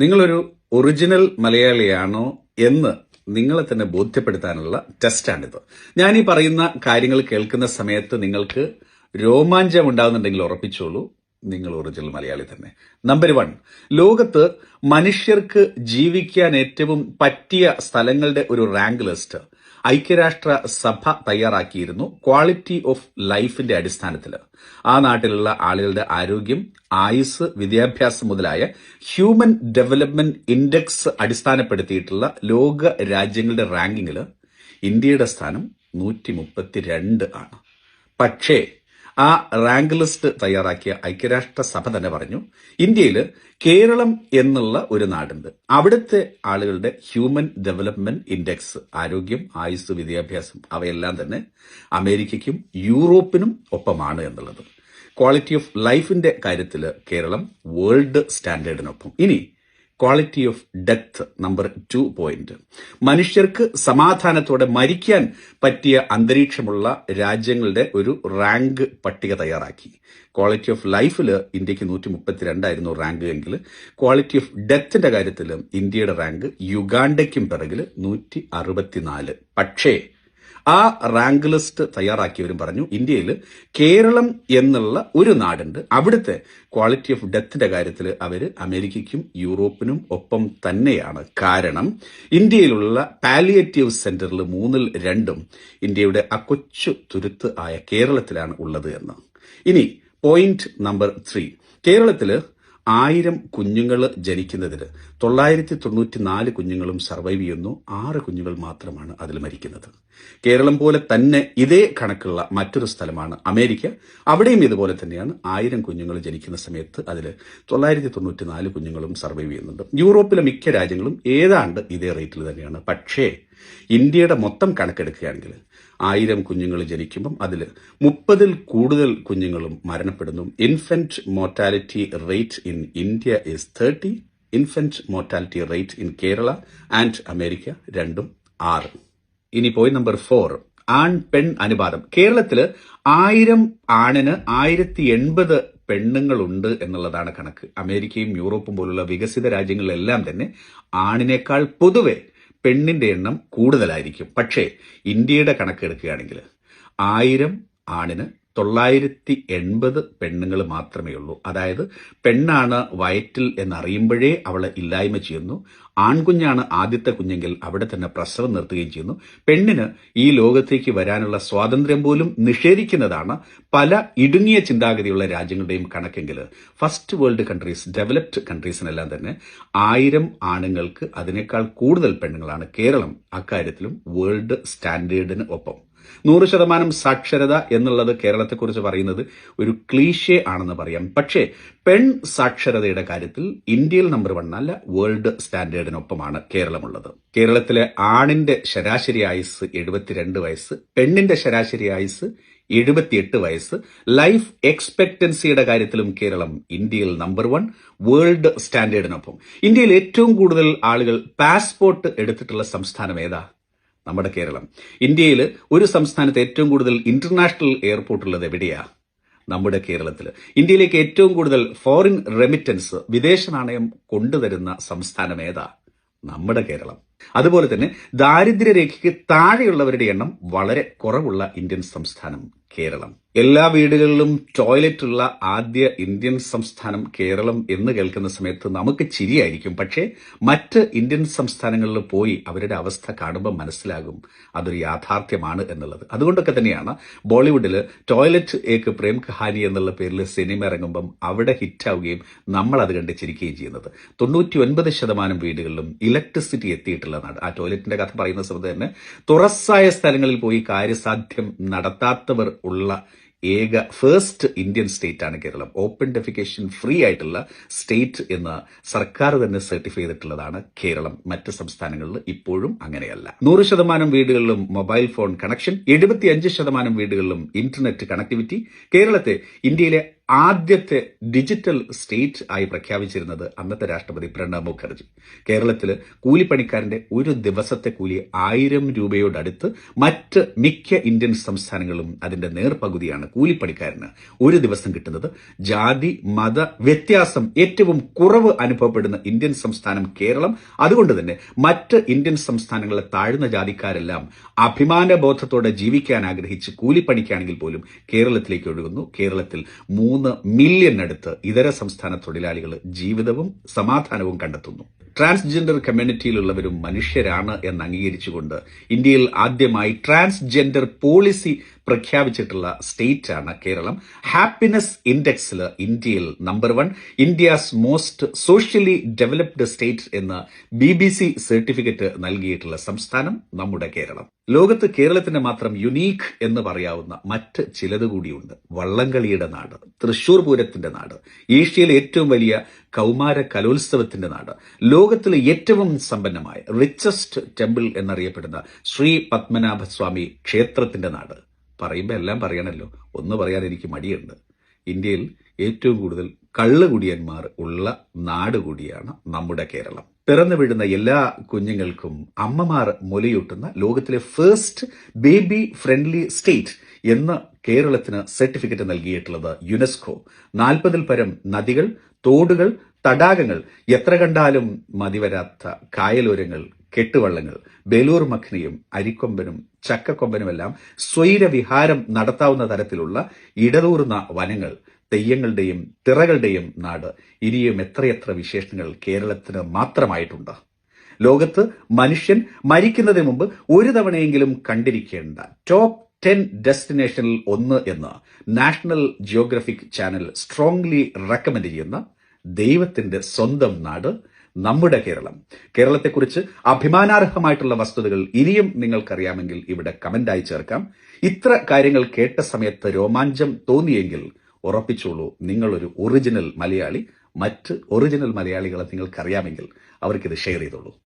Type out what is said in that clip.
നിങ്ങളൊരു ഒറിജിനൽ മലയാളിയാണോ എന്ന് നിങ്ങളെ തന്നെ ബോധ്യപ്പെടുത്താനുള്ള ടെസ്റ്റാണിത് ഞാൻ ഈ പറയുന്ന കാര്യങ്ങൾ കേൾക്കുന്ന സമയത്ത് നിങ്ങൾക്ക് രോമാഞ്ചം ഉണ്ടാകുന്നുണ്ടെങ്കിൽ ഉറപ്പിച്ചോളൂ നിങ്ങൾ ഒറിജിനൽ മലയാളി തന്നെ. നമ്പർ വൺ ലോകത്ത് മനുഷ്യർക്ക് ജീവിക്കാൻ ഏറ്റവും പറ്റിയ സ്ഥലങ്ങളുടെ ഒരു റാങ്ക് ലിസ്റ്റ് ഐക്യരാഷ്ട്ര സഭ തയ്യാറാക്കിയിരുന്നു ക്വാളിറ്റി ഓഫ് ലൈഫിന്റെ അടിസ്ഥാനത്തിൽ ആ നാട്ടിലുള്ള ആളുകളുടെ ആരോഗ്യം ആയുസ് വിദ്യാഭ്യാസം മുതലായ ഹ്യൂമൻ ഡെവലപ്മെന്റ് ഇൻഡെക്സ് അടിസ്ഥാനപ്പെടുത്തിയിട്ടുള്ള ലോക രാജ്യങ്ങളുടെ റാങ്കിങ്ങിൽ ഇന്ത്യയുടെ സ്ഥാനം നൂറ്റി മുപ്പത്തിരണ്ട് ആണ്. പക്ഷേ ആ റാങ്ക് ലിസ്റ്റ് തയ്യാറാക്കിയ ഐക്യരാഷ്ട്ര സഭ തന്നെ പറഞ്ഞു ഇന്ത്യയിൽ കേരളം എന്നുള്ള ഒരു നാടുണ്ട്. അവിടുത്തെ ആളുകളുടെ ഹ്യൂമൻ ഡെവലപ്മെന്റ് ഇൻഡെക്സ് ആരോഗ്യം ആയുസ് വിദ്യാഭ്യാസം അവയെല്ലാം തന്നെ അമേരിക്കയ്ക്കും യൂറോപ്പിനും ഒപ്പമാണ് എന്നുള്ളത്. ക്വാളിറ്റി ഓഫ് ലൈഫിന്റെ കാര്യത്തിൽ കേരളം വേൾഡ് സ്റ്റാൻഡേർഡിനൊപ്പം. ഇനി quality of death number two point. മനുഷ്യർക്ക് സമാധാനത്തോടെ മരിക്കാൻ പറ്റിയ അന്തരീക്ഷമുള്ള രാജ്യങ്ങളുടെ ഒരു റാങ്ക് പട്ടിക തയ്യാറാക്കി. ക്വാളിറ്റി ഓഫ് ലൈഫിൽ ഇന്ത്യയ്ക്ക് നൂറ്റി മുപ്പത്തിരണ്ടായിരുന്നു റാങ്ക് എങ്കിൽ ക്വാളിറ്റി ഓഫ് ഡെത്തിന്റെ കാര്യത്തിൽ ഇന്ത്യയുടെ റാങ്ക് യുഗാണ്ടയ്ക്കും പിറകിൽ നൂറ്റി അറുപത്തിനാല് പക്ഷേ ആ റാങ്ക് ലിസ്റ്റ് തയ്യാറാക്കിയവരും പറഞ്ഞു ഇന്ത്യയിൽ കേരളം എന്നുള്ള ഒരു നാടുണ്ട്. അവിടുത്തെ ക്വാളിറ്റി ഓഫ് ഡെത്തിന്റെ കാര്യത്തിൽ അവർ അമേരിക്കയ്ക്കും യൂറോപ്പിനും ഒപ്പം തന്നെയാണ്. കാരണം ഇന്ത്യയിലുള്ള പാലിയേറ്റീവ് സെന്ററിൽ മൂന്നിൽ രണ്ടും ഇന്ത്യയുടെ ആ കൊച്ചു തുരുത്ത് ആയ കേരളത്തിലാണ് ഉള്ളത് എന്ന്. ഇനി പോയിന്റ് നമ്പർ ത്രീ കേരളത്തിൽ ആയിരം കുഞ്ഞുങ്ങൾ ജനിക്കുന്നതിൽ തൊള്ളായിരത്തി തൊണ്ണൂറ്റി നാല് കുഞ്ഞുങ്ങളും സർവൈവ് ചെയ്യുന്നു. ആറ് കുഞ്ഞുങ്ങൾ മാത്രമാണ് അതിൽ മരിക്കുന്നത്. കേരളം പോലെ തന്നെ ഇതേ കണക്കുള്ള മറ്റൊരു സ്ഥലമാണ് അമേരിക്ക. അവിടെയും ഇതുപോലെ തന്നെയാണ് ആയിരം കുഞ്ഞുങ്ങൾ ജനിക്കുന്ന സമയത്ത് അതിൽ തൊള്ളായിരത്തി തൊണ്ണൂറ്റി നാല് കുഞ്ഞുങ്ങളും സർവൈവ് ചെയ്യുന്നുണ്ട്. യൂറോപ്പിലെ മിക്ക രാജ്യങ്ങളും ഏതാണ്ട് ഇതേ റേറ്റിൽ തന്നെയാണ്. പക്ഷേ ഇന്ത്യയുടെ മൊത്തം കണക്കെടുക്കുകയാണെങ്കിൽ ആയിരം കുഞ്ഞുങ്ങൾ ജനിക്കുമ്പം അതിൽ മുപ്പതിൽ കൂടുതൽ കുഞ്ഞുങ്ങളും മരണപ്പെടുന്നു. Infant mortality rate in India is thirty infant mortality rate in Kerala and America രണ്ടും ആറ്. ഇനി പോയി നമ്പർ ഫോർ ആൺ പെൺ അനുപാതം. കേരളത്തിൽ ആയിരം ആണിന് ആയിരത്തി എൺപത് പെണ്ണുങ്ങളുണ്ട് എന്നുള്ളതാണ് കണക്ക്. അമേരിക്കയും യൂറോപ്പും പോലുള്ള വികസിത രാജ്യങ്ങളിലെല്ലാം തന്നെ ആണിനേക്കാൾ പൊതുവെ പെണ്ണിന്റെ എണ്ണം കൂടുതലായിരിക്കും. പക്ഷേ ഇന്ത്യയുടെ കണക്കെടുക്കുകയാണെങ്കിൽ ആയിരം ആണിന് തൊള്ളായിരത്തി എൺപത് പെണ്ണുങ്ങൾ മാത്രമേ ഉള്ളൂ. അതായത് പെണ്ണാണ് വയറ്റിൽ എന്നറിയുമ്പോഴേ അവളെ ഇല്ലായ്മ ചെയ്യുന്നു. ആൺകുഞ്ഞാണ് ആദ്യത്തെ കുഞ്ഞെങ്കിൽ അവിടെ തന്നെ പ്രസവം നിർത്തുകയും ചെയ്യുന്നു. പെണ്ണിന് ഈ ലോകത്തേക്ക് വരാനുള്ള സ്വാതന്ത്ര്യം പോലും നിഷേധിക്കുന്നതാണ് പല ഇടുങ്ങിയ ചിന്താഗതിയുള്ള രാജ്യങ്ങളുടെയും കണക്കെങ്കിൽ ഫസ്റ്റ് വേൾഡ് കൺട്രീസ് ഡെവലപ്ഡ് കൺട്രീസിനെല്ലാം തന്നെ ആയിരം ആണുങ്ങൾക്ക് അതിനേക്കാൾ കൂടുതൽ പെണ്ണുങ്ങളാണ് കേരളം അക്കാര്യത്തിലും വേൾഡ് സ്റ്റാൻഡേർഡിന് ഒപ്പം. നൂറ് ശതമാനം സാക്ഷരത എന്നുള്ളത് കേരളത്തെക്കുറിച്ച് പറയുന്നത് ഒരു ക്ലീഷേ ആണെന്ന് പറയാം. പക്ഷേ പെൺ സാക്ഷരതയുടെ കാര്യത്തിൽ ഇന്ത്യയിൽ നമ്പർ വൺ അല്ല വേൾഡ് സ്റ്റാൻഡേർഡിനൊപ്പമാണ് കേരളമുള്ളത്. കേരളത്തിലെ ആണിന്റെ ശരാശരി ആയുസ് എഴുപത്തിരണ്ട് വയസ്സ് പെണ്ണിന്റെ ശരാശരി ആയുസ് എഴുപത്തിയെട്ട് വയസ്സ്. ലൈഫ് എക്സ്പെക്ടൻസിയുടെ കാര്യത്തിലും കേരളം ഇന്ത്യയിൽ നമ്പർ വൺ വേൾഡ് സ്റ്റാൻഡേർഡിനൊപ്പം ഇന്ത്യയിൽ ഏറ്റവും കൂടുതൽ ആളുകൾ പാസ്പോർട്ട് എടുത്തിട്ടുള്ള സംസ്ഥാനം ഏതാ? നമ്മുടെ കേരളം. ഇന്ത്യയിൽ ഒരു സംസ്ഥാനത്ത് ഏറ്റവും കൂടുതൽ ഇന്റർനാഷണൽ എയർപോർട്ട് ഉള്ളത് എവിടെയാ? നമ്മുടെ കേരളത്തിൽ ഇന്ത്യയിലേക്ക് ഏറ്റവും കൂടുതൽ ഫോറിൻ റെമിറ്റൻസ് വിദേശ നാണയം കൊണ്ടുവരുന്ന സംസ്ഥാനം ഏതാ? നമ്മുടെ കേരളം. അതുപോലെ തന്നെ ദാരിദ്ര്യരേഖയ്ക്ക് താഴെയുള്ളവരുടെ എണ്ണം വളരെ കുറവുള്ള ഇന്ത്യൻ സംസ്ഥാനം കേരളം. എല്ലാ വീടുകളിലും ടോയ്ലറ്റ് ഉള്ള ആദ്യ ഇന്ത്യൻ സംസ്ഥാനം കേരളം എന്ന് കേൾക്കുന്ന സമയത്ത് നമുക്ക് ചിരിയായിരിക്കും. പക്ഷേ മറ്റ് ഇന്ത്യൻ സംസ്ഥാനങ്ങളിൽ പോയി അവരുടെ അവസ്ഥ കാണുമ്പോൾ മനസ്സിലാകും അതൊരു യാഥാർത്ഥ്യമാണ് എന്നുള്ളത്. അതുകൊണ്ടൊക്കെ തന്നെയാണ് ബോളിവുഡിൽ ടോയ്ലറ്റ് ഏക്ക് പ്രേം കഹാനി എന്നുള്ള പേരിൽ സിനിമ ഇറങ്ങുമ്പം അവിടെ ഹിറ്റാവുകയും നമ്മൾ അത് കണ്ട് ചിരിക്കുകയും ചെയ്യുന്നത്. തൊണ്ണൂറ്റി ഒൻപത് ശതമാനം വീടുകളിലും ഇലക്ട്രിസിറ്റി എത്തിയിട്ടുള്ളതാണ്. ആ ടോയ്ലറ്റിന്റെ കഥ പറയുന്ന സമയത്ത് തന്നെ തുറസായ സ്ഥലങ്ങളിൽ പോയി കാര്യസാധ്യം നടത്താത്തവർ ഉള്ള ഏക ഫേസ്റ്റ് ഇന്ത്യൻ സ്റ്റേറ്റ് ആണ് കേരളം. ഓപ്പൺ ഡെഫിക്കേഷൻ ഫ്രീ ആയിട്ടുള്ള സ്റ്റേറ്റ് എന്ന് സർക്കാർ തന്നെ സർട്ടിഫൈ ചെയ്തിട്ടുള്ളതാണ് കേരളം. മറ്റ് സംസ്ഥാനങ്ങളിൽ ഇപ്പോഴും അങ്ങനെയല്ല. നൂറ് ശതമാനം വീടുകളിലും മൊബൈൽ ഫോൺ കണക്ഷൻ എഴുപത്തിയഞ്ച് ശതമാനം വീടുകളിലും ഇന്റർനെറ്റ് കണക്ടിവിറ്റി കേരളത്തെ ഇന്ത്യയിലെ ആദ്യത്തെ ഡിജിറ്റൽ സ്റ്റേറ്റ് ആയി പ്രഖ്യാപിച്ചിരുന്നത് അന്നത്തെ രാഷ്ട്രപതി പ്രണബ് മുഖർജി. കേരളത്തിൽ കൂലിപ്പണിക്കാരന്റെ ഒരു ദിവസത്തെ കൂലി ആയിരം രൂപയോടടുത്ത് മറ്റ് മിക്ക ഇന്ത്യൻ സംസ്ഥാനങ്ങളും അതിന്റെ നേർപകുതിയാണ് കൂലിപ്പണിക്കാരന് ഒരു ദിവസം കിട്ടുന്നത്. ജാതി മത വ്യത്യാസം ഏറ്റവും കുറവ് അനുഭവപ്പെടുന്ന ഇന്ത്യൻ സംസ്ഥാനം കേരളം. അതുകൊണ്ട് തന്നെ മറ്റ് ഇന്ത്യൻ സംസ്ഥാനങ്ങളിലെ താഴ്ന്ന ജാതിക്കാരെല്ലാം അഭിമാനബോധത്തോടെ ജീവിക്കാൻ ആഗ്രഹിച്ച് കൂലിപ്പണിക്കാണെങ്കിൽ പോലും കേരളത്തിലേക്ക് ഒഴുകുന്നു. കേരളത്തിൽ മൂന്ന് മില്യനടുത്ത് ഇതര സംസ്ഥാന തൊഴിലാളികൾ ജീവിതവും സമാധാനവും കണ്ടെത്തുന്നു. ട്രാൻസ്ജെൻഡർ കമ്മ്യൂണിറ്റിയിലുള്ളവരും മനുഷ്യരാണ് എന്ന് അംഗീകരിച്ചുകൊണ്ട് ഇന്ത്യയിൽ ആദ്യമായി ട്രാൻസ്ജെൻഡർ പോളിസി പ്രഖ്യാപിച്ചിട്ടുള്ള സ്റ്റേറ്റ് ആണ് കേരളം. ഹാപ്പിനെസ് ഇൻഡെക്സിൽ ഇന്ത്യയിൽ number one India's most socially developed state എന്ന ബി ബി സി സർട്ടിഫിക്കറ്റ് നൽകിയിട്ടുള്ള സംസ്ഥാനം നമ്മുടെ കേരളം. ലോകത്ത് കേരളത്തിന്റെ മാത്രം യുനീക്ക് എന്ന് പറയാവുന്ന മറ്റ് ചിലത് കൂടിയുണ്ട്. വള്ളംകളിയുടെ നാട് തൃശൂർ പൂരത്തിന്റെ നാട് ഏഷ്യയിലെ ഏറ്റവും വലിയ കൗമാര കലോത്സവത്തിന്റെ നാട് ലോകത്തിലെ ഏറ്റവും സമ്പന്നമായ റിച്ചസ്റ്റ് ടെമ്പിൾ എന്നറിയപ്പെടുന്ന ശ്രീ പത്മനാഭസ്വാമി ക്ഷേത്രത്തിന്റെ നാട്. പറയുമ്പോൾ എല്ലാം പറയണമല്ലോ ഒന്ന് പറയാൻ എനിക്ക് മടിയുണ്ട്. ഇന്ത്യയിൽ ഏറ്റവും കൂടുതൽ കള്ളുകുടിയന്മാർ ഉള്ള നാട് കൂടിയാണ് നമ്മുടെ കേരളം. പിറന്നു വീഴുന്ന എല്ലാ കുഞ്ഞുങ്ങൾക്കും അമ്മമാർ മുലയൂട്ടുന്ന ലോകത്തിലെ ഫസ്റ്റ് ബേബി ഫ്രണ്ട്ലി സ്റ്റേറ്റ് എന്ന കേരളത്തിന് സർട്ടിഫിക്കറ്റ് നൽകിയിട്ടുള്ളത് യുനെസ്കോ നാൽപ്പതിൽ പരം നദികൾ തോടുകൾ തടാകങ്ങൾ. എത്ര കണ്ടാലും മതിവരാത്ത കായലോരങ്ങൾ കെട്ടുവള്ളങ്ങൾ ബേലൂർ മഖ്നിയും അരിക്കൊമ്പനും ചക്കക്കൊമ്പനുമെല്ലാം സ്വൈരവിഹാരം നടത്താവുന്ന തരത്തിലുള്ള ഇടതൂർന്ന വനങ്ങൾ തെയ്യങ്ങളുടെയും തിറകളുടെയും നാട് ഇനിയും എത്രയെത്ര വിശേഷങ്ങൾ കേരളത്തിന് മാത്രമായിട്ടുണ്ട്. ലോകത്ത് മനുഷ്യൻ മരിക്കുന്നതിന് മുമ്പ് ഒരു തവണയെങ്കിലും കണ്ടിരിക്കേണ്ട ടോപ്പ് ടെൻ ഡെസ്റ്റിനേഷനിൽ ഒന്ന് എന്ന് National Geographic channel strongly recommend ചെയ്യുന്ന ദൈവത്തിന്റെ സ്വന്തം നാട് നമ്മുടെ കേരളം. കേരളത്തെക്കുറിച്ച് അഭിമാനാർഹമായിട്ടുള്ള വസ്തുതകൾ ഇനിയും നിങ്ങൾക്കറിയാമെങ്കിൽ ഇവിടെ കമന്റായി ചേർക്കാം. ഇത്ര കാര്യങ്ങൾ കേട്ട സമയത്ത് രോമാഞ്ചം തോന്നിയെങ്കിൽ ഉറപ്പിച്ചോളൂ നിങ്ങളൊരു ഒറിജിനൽ മലയാളി. മറ്റ് ഒറിജിനൽ മലയാളികളെ നിങ്ങൾക്കറിയാമെങ്കിൽ അവർക്കിത് ഷെയർ ചെയ്തോളൂ.